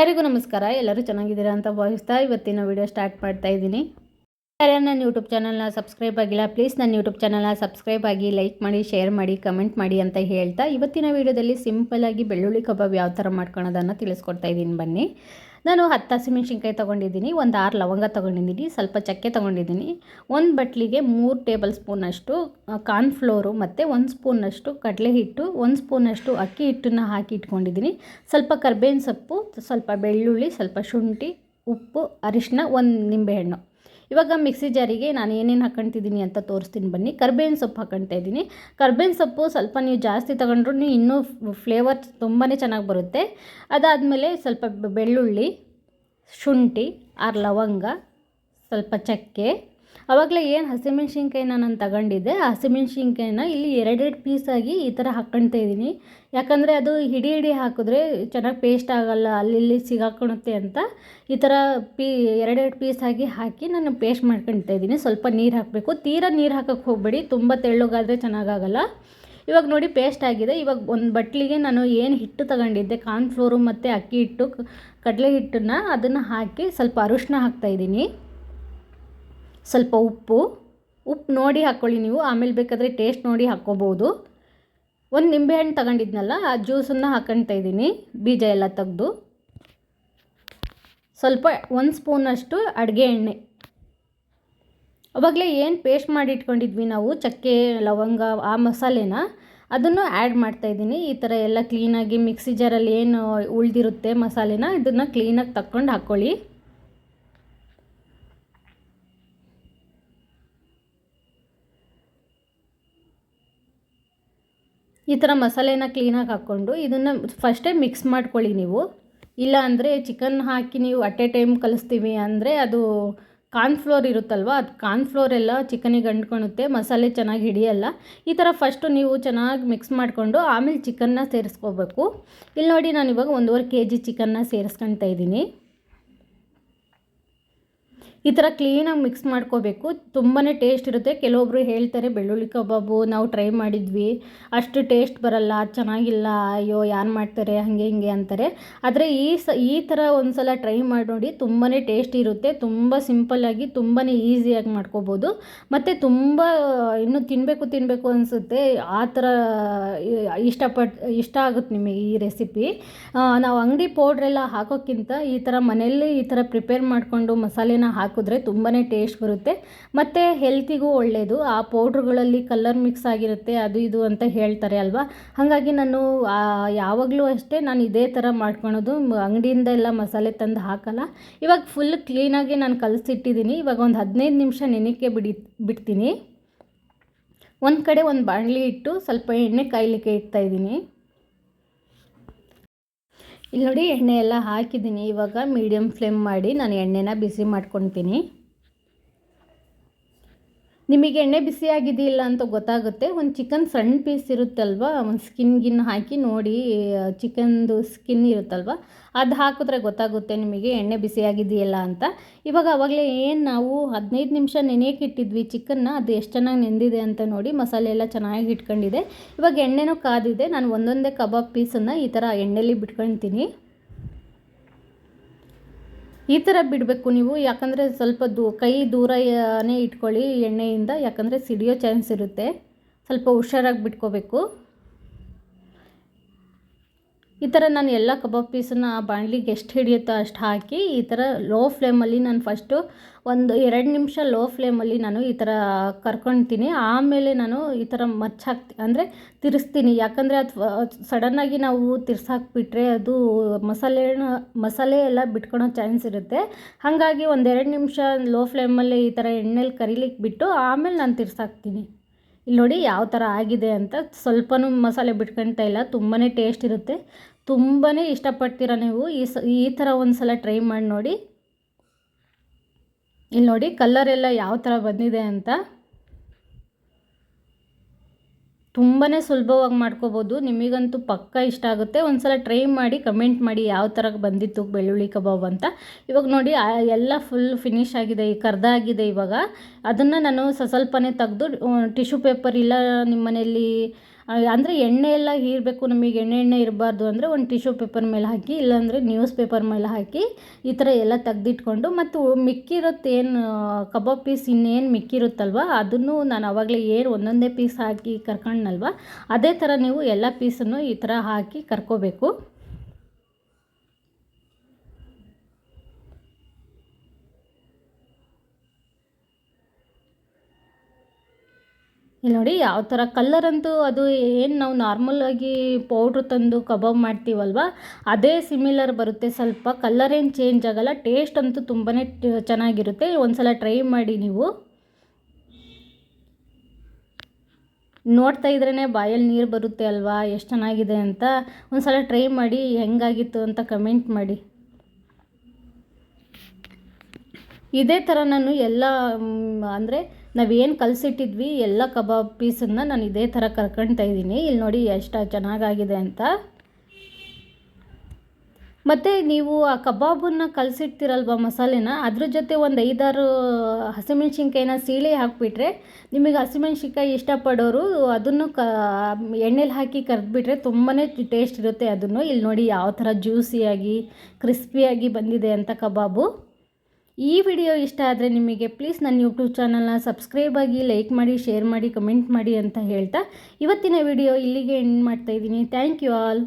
ಎಲ್ಲರಿಗೂ ನಮಸ್ಕಾರ. ಎಲ್ಲರೂ ಚೆನ್ನಾಗಿದ್ದೀರಾ ಅಂತ ಭಾವಿಸ್ತಾ ಇವತ್ತಿನ ವಿಡಿಯೋ ಸ್ಟಾರ್ಟ್ ಮಾಡ್ತಾ ಇದ್ದೀನಿ. ಯಾರು ನನ್ನ ಯೂಟ್ಯೂಬ್ ಚಾನಲ್ನ ಸಬ್ಸ್ಕ್ರೈಬ್ ಆಗಿಲ್ಲ ಪ್ಲೀಸ್ ನನ್ನ ಯೂಟ್ಯೂಬ್ ಚಾನಲ್ನ ಸಬ್ಸ್ಕ್ರೈಬ್ ಆಗಿ ಲೈಕ್ ಮಾಡಿ ಶೇರ್ ಮಾಡಿ ಕಮೆಂಟ್ ಮಾಡಿ ಅಂತ ಹೇಳ್ತಾ ಇವತ್ತಿನ ವಿಡಿಯೋದಲ್ಲಿ ಸಿಂಪಲ್ಲಾಗಿ ಬೆಳ್ಳುಳ್ಳಿ ಕಬಾಬ್ ಯಾವ ಥರ ಮಾಡ್ಕೊಳೋದನ್ನು ತಿಳಿಸ್ಕೊಡ್ತಾ ಇದ್ದೀನಿ ಬನ್ನಿ. ನಾನು ಹತ್ತು ಹಸಿಮೆಣ್ಸಿನ್ಕಾಯಿ ತೊಗೊಂಡಿದ್ದೀನಿ, ಒಂದು ಆರು ಲವಂಗ ತೊಗೊಂಡಿದ್ದೀನಿ, ಸ್ವಲ್ಪ ಚಕ್ಕೆ ತೊಗೊಂಡಿದ್ದೀನಿ. ಒಂದು ಬಟ್ಲಿಗೆ ಮೂರು ಟೇಬಲ್ ಸ್ಪೂನಷ್ಟು ಕಾರ್ನ್ಫ್ಲೋರು ಮತ್ತು ಒಂದು ಸ್ಪೂನಷ್ಟು ಕಡಲೆ ಹಿಟ್ಟು, ಒಂದು ಸ್ಪೂನಷ್ಟು ಅಕ್ಕಿ ಹಿಟ್ಟನ್ನು ಹಾಕಿ ಇಟ್ಕೊಂಡಿದ್ದೀನಿ. ಸ್ವಲ್ಪ ಕರ್ಬೇವಿನ ಸೊಪ್ಪು, ಸ್ವಲ್ಪ ಬೆಳ್ಳುಳ್ಳಿ, ಸ್ವಲ್ಪ ಶುಂಠಿ, ಉಪ್ಪು ಅರಿಶಿನ ಒಂದು ನಿಂಬೆಹಣ್ಣು. ಇವಾಗ ಮಿಕ್ಸಿ ಜಾರಿಗೆ ನಾನು ಏನೇನು ಹಾಕೊತಿದ್ದೀನಿ ಅಂತ ತೋರಿಸ್ತೀನಿ ಬನ್ನಿ. ಕರ್ಬೇವಿನ ಸೊಪ್ಪು ಹಾಕ್ಕೊಳ್ತಾ ಇದ್ದೀನಿ. ಕರ್ಬೇವಿನ ಸೊಪ್ಪು ಸ್ವಲ್ಪ ನೀವು ಜಾಸ್ತಿ ತಗೊಂಡ್ರು ಇನ್ನೂ ಫ್ಲೇವರ್ ತುಂಬಾ ಚೆನ್ನಾಗಿ ಬರುತ್ತೆ. ಅದಾದಮೇಲೆ ಸ್ವಲ್ಪ ಬೆಳ್ಳುಳ್ಳಿ, ಶುಂಠಿ, ಆರು ಲವಂಗ, ಸ್ವಲ್ಪ ಚಕ್ಕೆ ಆವಾಗಲೇ ಏನು ಹಸಿಮೆಣ್ಸಿನ್ಕಾಯಿನ ನಾನು ತಗೊಂಡಿದ್ದೆ. ಆ ಹಸಿಮೆಣ್ಸಿನ್ಕಾಯಿನ ಇಲ್ಲಿ ಎರಡೆರಡು ಪೀಸಾಗಿ ಈ ಥರ ಹಾಕ್ಕೊಳ್ತಾ ಇದ್ದೀನಿ ಯಾಕಂದರೆ ಅದು ಹಿಡಿ ಹಿಡಿ ಹಾಕಿದ್ರೆ ಚೆನ್ನಾಗಿ ಪೇಸ್ಟ್ ಆಗೋಲ್ಲ, ಅಲ್ಲಿ ಇಲ್ಲಿ ಸಿಗಾಕೊಳುತ್ತೆ ಅಂತ ಈ ಥರ ಪೀ ಎರಡೆರಡು ಪೀಸಾಗಿ ಹಾಕಿ ನಾನು ಪೇಸ್ಟ್ ಮಾಡ್ಕೊಳ್ತಾ ಇದ್ದೀನಿ ಸ್ವಲ್ಪ ನೀರು ಹಾಕಬೇಕು. ತೀರಾ ನೀರು ಹಾಕೋಕ್ಕೆ ಹೋಗಬೇಡಿ. ತುಂಬ ತೆಳ್ಳಗಾದರೆ ಚೆನ್ನಾಗಾಗಲ್ಲ ಇವಾಗ ನೋಡಿ ಪೇಸ್ಟ್ ಆಗಿದೆ. ಇವಾಗ ಒಂದು ಬಟ್ಲಿಗೆ ನಾನು ಏನು ಹಿಟ್ಟು ತಗೊಂಡಿದ್ದೆ ಕಾರ್ನ್ಫ್ಲೋರು ಮತ್ತು ಅಕ್ಕಿ ಹಿಟ್ಟು ಕಡಲೆ ಹಿಟ್ಟನ್ನು ಅದನ್ನು ಹಾಕಿ ಸ್ವಲ್ಪ ಅರಿಶಿನ ಹಾಕ್ತಾಯಿದ್ದೀನಿ ಸ್ವಲ್ಪ ಉಪ್ಪು ಉಪ್ಪು ನೋಡಿ ಹಾಕ್ಕೊಳ್ಳಿ ನೀವು. ಆಮೇಲೆ ಬೇಕಾದರೆ ಟೇಸ್ಟ್ ನೋಡಿ ಹಾಕ್ಕೋಬೋದು. ಒಂದು ನಿಂಬೆಹಣ್ಣು ತಗೊಂಡಿದ್ನಲ್ಲ, ಆ ಜ್ಯೂಸನ್ನು ಹಾಕೊಳ್ತಾ ಇದ್ದೀನಿ, ಬೀಜ ಎಲ್ಲ ತೆಗೆದು. ಸ್ವಲ್ಪ ಒಂದು ಸ್ಪೂನಷ್ಟು ಅಡುಗೆ ಎಣ್ಣೆ. ಅವಾಗಲೇ ಏನು ಪೇಸ್ಟ್ ಮಾಡಿ ಇಟ್ಕೊಂಡಿದ್ವಿ ನಾವು, ಚಕ್ಕೆ, ಲವಂಗ, ಆ ಮಸಾಲೆನ, ಅದನ್ನು ಆ್ಯಡ್ ಮಾಡ್ತಾಯಿದ್ದೀನಿ ಈ ಥರ ಎಲ್ಲ ಕ್ಲೀನಾಗಿ ಮಿಕ್ಸಿ ಜಾರಲ್ಲಿ ಏನು ಉಳಿದಿರುತ್ತೆ ಮಸಾಲೆನ, ಇದನ್ನು ಕ್ಲೀನಾಗಿ ತಕ್ಕೊಂಡು ಹಾಕ್ಕೊಳ್ಳಿ. ಈ ಥರ ಮಸಾಲೆನ ಕ್ಲೀನಾಗಿ ಹಾಕ್ಕೊಂಡು ಇದನ್ನು ಫಸ್ಟೇ ಮಿಕ್ಸ್ ಮಾಡ್ಕೊಳ್ಳಿ ನೀವು. ಇಲ್ಲ ಅಂದರೆ ಚಿಕನ್ ಹಾಕಿ ನೀವು ಅಟ್ ಎ ಟೈಮ್ ಕಲಿಸ್ತೀವಿ ಅಂದರೆ ಅದು ಕಾರ್ನ್ಫ್ಲೋರ್ ಇರುತ್ತಲ್ವ, ಅದು ಕಾರ್ನ್ಫ್ಲೋರ್ ಎಲ್ಲ ಚಿಕನಿಗೆ ಅಂಟ್ಕೊಳುತ್ತೆ ಮಸಾಲೆ ಚೆನ್ನಾಗಿ ಹಿಡಿಯಲ್ಲ. ಈ ಥರ ಫಸ್ಟು ನೀವು ಚೆನ್ನಾಗಿ ಮಿಕ್ಸ್ ಮಾಡಿಕೊಂಡು ಆಮೇಲೆ ಚಿಕನ್ನ ಸೇರಿಸ್ಕೋಬೇಕು. ಇಲ್ಲಿ ನೋಡಿ ನಾನು ಇವಾಗ ಒಂದೂವರೆ ಕೆ ಜಿ ಚಿಕನ್ನ ಸೇರಿಸ್ಕೊಳ್ತಾ ಇದ್ದೀನಿ. ಈ ಥರ ಕ್ಲೀನಾಗಿ ಮಿಕ್ಸ್ ಮಾಡ್ಕೋಬೇಕು. ತುಂಬಾ ಟೇಸ್ಟ್ ಇರುತ್ತೆ. ಕೆಲವೊಬ್ಬರು ಹೇಳ್ತಾರೆ, ಬೆಳ್ಳುಳ್ಳಿ ಕಬಾಬು ನಾವು ಟ್ರೈ ಮಾಡಿದ್ವಿ. ಅಷ್ಟು ಟೇಸ್ಟ್ ಬರಲ್ಲ, ಚೆನ್ನಾಗಿಲ್ಲ, ಅಯ್ಯೋ, ಯಾರು ಮಾಡ್ತಾರೆ, ಹಾಗೆ ಹಿಂಗೆ ಅಂತಾರೆ. ಆದರೆ ಈ ಸ, ಈ ಥರ ಒಂದು ಸಲ ಟ್ರೈ ಮಾಡಿ ನೋಡಿ ತುಂಬಾ ಟೇಸ್ಟ್ ಇರುತ್ತೆ. ತುಂಬ ಸಿಂಪಲ್ಲಾಗಿ ತುಂಬಾ ಈಸಿಯಾಗಿ ಮಾಡ್ಕೋಬೋದು. ಮತ್ತು ತುಂಬ, ಇನ್ನೂ ತಿನ್ನಬೇಕು ತಿನ್ನಬೇಕು ಅನಿಸುತ್ತೆ. ಆ ಥರ ಇಷ್ಟಪಟ್ಟು ಇಷ್ಟ ಆಗುತ್ತೆ ನಿಮಗೆ ಈ ರೆಸಿಪಿ ನಾವು ಅಂಗಡಿ ಪೌಡ್ರೆಲ್ಲ ಹಾಕೋಕ್ಕಿಂತ ಈ ಥರ ಮನೆಯಲ್ಲೇ ಈ ಥರ ಪ್ರಿಪೇರ್ ಮಾಡಿಕೊಂಡು ಮಸಾಲೆನ ಹಾಕಿ ಹಾಕಿದ್ರೆ ತುಂಬಾ ಟೇಸ್ಟ್ ಬರುತ್ತೆ. ಮತ್ತು ಹೆಲ್ತಿಗೂ ಒಳ್ಳೆಯದು ಆ ಪೌಡ್ರ್ಗಳಲ್ಲಿ ಕಲರ್ ಮಿಕ್ಸ್ ಆಗಿರುತ್ತೆ, ಅದು ಇದು ಅಂತ ಹೇಳ್ತಾರೆ ಅಲ್ವಾ? ಹಾಗಾಗಿ ನಾನು ಯಾವಾಗಲೂ ಅಷ್ಟೇ ನಾನು ಇದೇ ಥರ ಮಾಡ್ಕೊಳೋದು. ಅಂಗಡಿಯಿಂದ ಎಲ್ಲ ಮಸಾಲೆ ತಂದು ಹಾಕಲ್ಲ. ಇವಾಗ ಫುಲ್ ಕ್ಲೀನಾಗಿ ನಾನು ಕಲಸಿಟ್ಟಿದ್ದೀನಿ ಇವಾಗ ಒಂದು ಹದಿನೈದು ನಿಮಿಷ ನೆನಕ್ಕೆ ಬಿಡಿ, ಬಿಡ್ತೀನಿ. ಒಂದು ಕಡೆ ಒಂದು ಬಾಣಲಿ ಇಟ್ಟು ಸ್ವಲ್ಪ ಎಣ್ಣೆ ಕಾಯಲಿಕ್ಕೆ ಇಡ್ತಾಯಿದ್ದೀನಿ ಇಲ್ಲಿ ನೋಡಿ ಎಣ್ಣೆ ಎಲ್ಲ ಹಾಕಿದ್ದೀನಿ. ಇವಾಗ ಮೀಡಿಯಮ್ ಫ್ಲೇಮ್ ಮಾಡಿ ನಾನು ಎಣ್ಣೆನ ಬಿಸಿ ಮಾಡ್ಕೊತೀನಿ. ನಿಮಗೆ ಎಣ್ಣೆ ಬಿಸಿಯಾಗಿದೆಯಿಲ್ಲ ಅಂತ ಗೊತ್ತಾಗುತ್ತೆ. ಒಂದು ಚಿಕನ್ ಸಣ್ಣ ಪೀಸ್ ಇರುತ್ತಲ್ವ? ಒಂದು ಸ್ಕಿನ್ ಗಿನ್ ಹಾಕಿ ನೋಡಿ ಚಿಕನ್ದು ಸ್ಕಿನ್ ಇರುತ್ತಲ್ವ? ಅದು ಹಾಕಿದ್ರೆ ಗೊತ್ತಾಗುತ್ತೆ ನಿಮಗೆ ಎಣ್ಣೆ ಬಿಸಿಯಾಗಿದೆಯಲ್ಲ ಅಂತ. ಇವಾಗ ಅವಾಗಲೇ ಏನು ನಾವು ಹದಿನೈದು ನಿಮಿಷ ನೆನೆಯಕ್ಕೆ ಇಟ್ಟಿದ್ವಿ ಚಿಕನ್ನ, ಅದು ಎಷ್ಟು ಚೆನ್ನಾಗಿ ನೆಂದಿದೆ ಅಂತ ನೋಡಿ ಮಸಾಲೆ ಎಲ್ಲ ಚೆನ್ನಾಗಿ ಇಟ್ಕೊಂಡಿದೆ. ಇವಾಗ ಎಣ್ಣೆನೂ ಕಾದಿದೆ. ನಾನು ಒಂದೊಂದೇ ಕಬಾಬ್ ಪೀಸನ್ನು ಈ ಥರ ಎಣ್ಣೆಲಿ ಬಿಟ್ಕೊಳ್ತೀನಿ. ಈ ಥರ ಬಿಡಬೇಕು ನೀವು, ಯಾಕಂದರೆ ಸ್ವಲ್ಪ ದೂ, ಕೈ ದೂರನೇ ಇಟ್ಕೊಳ್ಳಿ ಎಣ್ಣೆಯಿಂದ, ಯಾಕಂದರೆ ಸಿಡಿಯೋ ಚಾನ್ಸ್ ಇರುತ್ತೆ. ಸ್ವಲ್ಪ ಹುಷಾರಾಗಿ ಬಿಟ್ಕೋಬೇಕು. ಈ ಥರ ನಾನು ಎಲ್ಲ ಕಬಾಬ್ ಪೀಸನ್ನು ಆ ಬಾಣಲಿಗೆ ಎಷ್ಟು ಹಿಡಿಯುತ್ತೋ ಅಷ್ಟು ಹಾಕಿ ಈ ಥರ ಲೋ ಫ್ಲೇಮಲ್ಲಿ ನಾನು ಫಸ್ಟು ಒಂದು ಎರಡು ನಿಮಿಷ ಲೋ ಫ್ಲೇಮಲ್ಲಿ ನಾನು ಈ ಥರ ಕರ್ಕೊಳ್ತೀನಿ. ಆಮೇಲೆ ನಾನು ಈ ಥರ ಮಚ್ಚಾಕ್ತಿ ಅಂದರೆ ತಿರ್ಸ್ತೀನಿ. ಯಾಕಂದರೆ ಅದು ಸಡನ್ನಾಗಿ ನಾವು ತಿರ್ಸಾಕ್ಬಿಟ್ರೆ ಅದು ಮಸಾಲೆ ಮಸಾಲೆ ಎಲ್ಲ ಬಿಟ್ಕೊಳೋ ಚಾನ್ಸ್ ಇರುತ್ತೆ. ಹಾಗಾಗಿ ಒಂದೆರಡು ನಿಮಿಷ ಲೋ ಫ್ಲೇಮಲ್ಲಿ ಈ ಥರ ಎಣ್ಣೆಲಿ ಕರಿಲಿಕ್ಕೆ ಬಿಟ್ಟು ಆಮೇಲೆ ನಾನು ತಿರ್ಸಾಕ್ತೀನಿ. ಇಲ್ಲಿ ನೋಡಿ ಯಾವ ಥರ ಆಗಿದೆ ಅಂತ ಸ್ವಲ್ಪನೂ ಮಸಾಲೆ ಬಿಟ್ಕೊಳ್ತಾ ಇಲ್ಲ. ತುಂಬಾ ಟೇಸ್ಟ್ ಇರುತ್ತೆ. ತುಂಬಾ ಇಷ್ಟಪಡ್ತೀರ ನೀವು? ಈ ಸ, ಈ ಥರ ಒಂದು ಸಲ ಟ್ರೈ ಮಾಡಿ ನೋಡಿ. ಇಲ್ಲಿ ನೋಡಿ ಕಲ್ಲರ್ ಎಲ್ಲ ಯಾವ ಥರ ಬಂದಿದೆ ಅಂತ. ತುಂಬಾ ಸುಲಭವಾಗಿ ಮಾಡ್ಕೋಬೋದು. ನಿಮಗಂತೂ ಪಕ್ಕ ಇಷ್ಟ ಆಗುತ್ತೆ. ಒಂದು ಸಲ ಟ್ರೈ ಮಾಡಿ ಕಮೆಂಟ್ ಮಾಡಿ ಯಾವ ಥರ ಬಂದಿತ್ತು ಬೆಳ್ಳುಳ್ಳಿ ಕಬಾಬ್ ಅಂತ. ಇವಾಗ ನೋಡಿ ಎಲ್ಲ ಫುಲ್ ಫಿನಿಶ್ ಆಗಿದೆ ಕರ್ದ ಆಗಿದೆ ಇವಾಗ. ಅದನ್ನು ನಾನು ಸ್ವಲ್ಪನೇ ತೆಗೆದು, ಟಿಶ್ಯೂ ಪೇಪರ್ ಇಲ್ಲ ನಿಮ್ಮ ಮನೆಯಲ್ಲಿ ಅಂದರೆ ಎಣ್ಣೆ ಎಲ್ಲ ಹೀರಬೇಕು, ನಮಗೆ ಎಣ್ಣೆ ಎಣ್ಣೆ ಇರಬಾರ್ದು ಅಂದರೆ ಒಂದು ಟಿಶ್ಯೂ ಪೇಪರ್ ಮೇಲೆ ಹಾಕಿ, ಇಲ್ಲಾಂದರೆ ನ್ಯೂಸ್ ಪೇಪರ್ ಮೇಲೆ ಹಾಕಿ ಈ ಥರ ಎಲ್ಲ ತೆಗ್ದಿಟ್ಕೊಂಡು ಮತ್ತು ಮಿಕ್ಕಿರುತ್ತೆ ಏನು ಕಬಾಬ್ ಪೀಸ್ ಇನ್ನೇನು ಮಿಕ್ಕಿರುತ್ತಲ್ವ, ಅದನ್ನು ನಾನು ಆವಾಗಲೇ ಏನು ಒಂದೊಂದೇ ಪೀಸ್ ಹಾಕಿ ಕರ್ಕೊಂಡ್ನಲ್ವ, ಅದೇ ಥರ ನೀವು ಎಲ್ಲ ಪೀಸನ್ನು ಈ ಥರ ಹಾಕಿ ಕರ್ಕೋಬೇಕು. ಇಲ್ಲಿ ನೋಡಿ ಯಾವ ಥರ ಕಲ್ಲರ್ ಅಂತೂ ಅದು ಏನು ನಾವು ನಾರ್ಮಲಾಗಿ ಪೌಡ್ರ್ ತಂದು ಕಬಾಬ್ ಮಾಡ್ತೀವಲ್ವ, ಅದೇ ಸಿಮಿಲರ್ ಬರುತ್ತೆ. ಸ್ವಲ್ಪ ಕಲ್ಲರ್ ಏನು ಚೇಂಜ್ ಆಗೋಲ್ಲ ಟೇಸ್ಟ್ ಅಂತೂ ತುಂಬಾ ಚೆನ್ನಾಗಿರುತ್ತೆ. ಒಂದು ಸಲ ಟ್ರೈ ಮಾಡಿ ನೀವು. ನೋಡ್ತಾ ಇದ್ರೇ ಬಾಯಲ್ಲಿ ನೀರು ಬರುತ್ತೆ ಅಲ್ವಾ, ಎಷ್ಟು ಚೆನ್ನಾಗಿದೆ ಅಂತ. ಒಂದು ಸಲ ಟ್ರೈ ಮಾಡಿ ಹೆಂಗಾಗಿತ್ತು ಅಂತ ಕಮೆಂಟ್ ಮಾಡಿ. ಇದೇ ಥರ ನಾನು ಎಲ್ಲ ಅಂದರೆ ನಾವೇನು ಕಲಸಿಟ್ಟಿದ್ವಿ ಎಲ್ಲ ಕಬಾಬ್ ಪೀಸನ್ನು ನಾನು ಇದೇ ಥರ ಕರ್ಕೊಳ್ತಾ ಇದ್ದೀನಿ. ಇಲ್ಲಿ ನೋಡಿ ಎಷ್ಟು ಚೆನ್ನಾಗಾಗಿದೆ ಅಂತ. ಮತ್ತು ನೀವು ಆ ಕಬಾಬನ್ನು ಕಲಸಿಡ್ತೀರಲ್ವ ಮಸಾಲೆನ? ಅದ್ರ ಜೊತೆ ಒಂದು ಐದಾರು ಹಸಿಮೆಣ್ಸಿನ್ಕಾಯಿನ ಸೀಳಿ ಹಾಕಿಬಿಟ್ರೆ ನಿಮಗೆ ಹಸಿಮೆಣ್ಸಿನ್ಕಾಯಿ ಇಷ್ಟಪಡೋರು ಅದನ್ನು ಕ, ಎಣ್ಣೆಲಿ ಹಾಕಿ ಕರೆದ್ಬಿಟ್ರೆ ತುಂಬಾ ಟೇಸ್ಟ್ ಇರುತ್ತೆ ಅದನ್ನು. ಇಲ್ಲಿ ನೋಡಿ ಯಾವ ಥರ ಜ್ಯೂಸಿಯಾಗಿ, ಕ್ರಿಸ್ಪಿಯಾಗಿ ಬಂದಿದೆ ಅಂತ ಕಬಾಬು. ಈ ವಿಡಿಯೋ ಇಷ್ಟ ಆದರೆ ನಿಮಗೆ ಪ್ಲೀಸ್ ನನ್ನ ಯೂಟ್ಯೂಬ್ ಚಾನಲ್ನ ಸಬ್ಸ್ಕ್ರೈಬ್ ಆಗಿ ಲೈಕ್ ಮಾಡಿ ಶೇರ್ ಮಾಡಿ ಕಮೆಂಟ್ ಮಾಡಿ ಅಂತ ಹೇಳ್ತಾ ಇವತ್ತಿನ ವಿಡಿಯೋ ಇಲ್ಲಿಗೆ ಎಂಡ್ ಮಾಡ್ತಾ ಇದ್ದೀನಿ. Thank you all